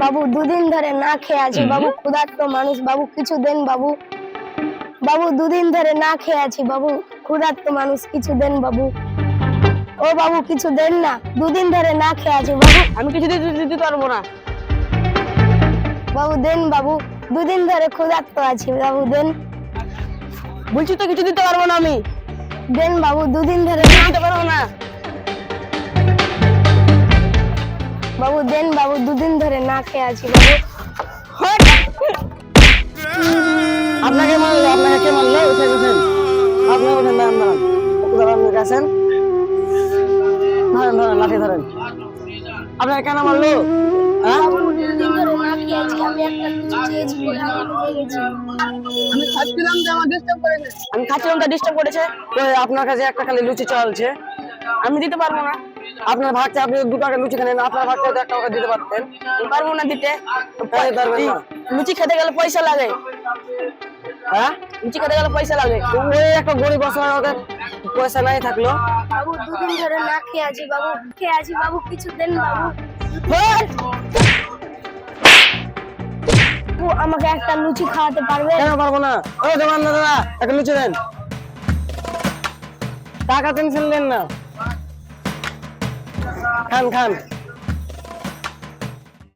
দুদিন ধরে না খেয়ে আছি বাবু ক্ষুধার্ত মানুষ বাবু কিছু দেন বাবু। বাবু দুদিন ধরে না খেয়ে আছি বাবু ক্ষুধার্ত মানুষ কিছু দেন বাবু। ও বাবু কিছু দেন না দুদিন ধরে না খেয়ে আছি বাবু। আমি কিছু দিতে দিতে পারব না। বাবু দেন বাবু দুদিন ধরে ক্ষুধার্ত আছি বাবু দেন। বলছি তো কিছু দিতে পারব না আমি। দেন বাবু দুদিন ধরে না দিতে পারব ধরে না খেয়ে আছি আপনাকে মারলো, আপনাকে কে মারলো? উঠে উঠেন। আপনি উঠেন, দাঁড়ান একটু দাঁড়ান গেছেন ধরেন ধরেন, লাঠি ধরেন। আপনাকে কেন মারলো? হ্যাঁ? আমি খাচ্ছিলাম যে ডিস্টার্ব করেছে? আপনার কাছে একটা খালি লুচি চলছে। আমি দিতে পারব না। আপনার ভাগছে আপনি দু টাকা লুচি খানেন আপনার ভাগটা তো একটা টাকা দিতে পারতেন। পারব না দিতে। পারবেন না। লুচি খেতে গেলে পয়সা লাগে। হ্যাঁ? লুচি খেতে গেলে পয়সা লাগে। ওই একটা গরিব অসহায় ওদের পয়সা নাই থাকল। বাবু দুদিন ধরে না খেয়ে আছি বাবু। খেয়ে আছি বাবু কিছু দেন! বাবু, আমাকে একটা লুচি খাওয়াতে পারবে? কেন পারব না? ও দোকান দাদা একটা লুচি দেন। টাকা টেনশন দেন না। 看看。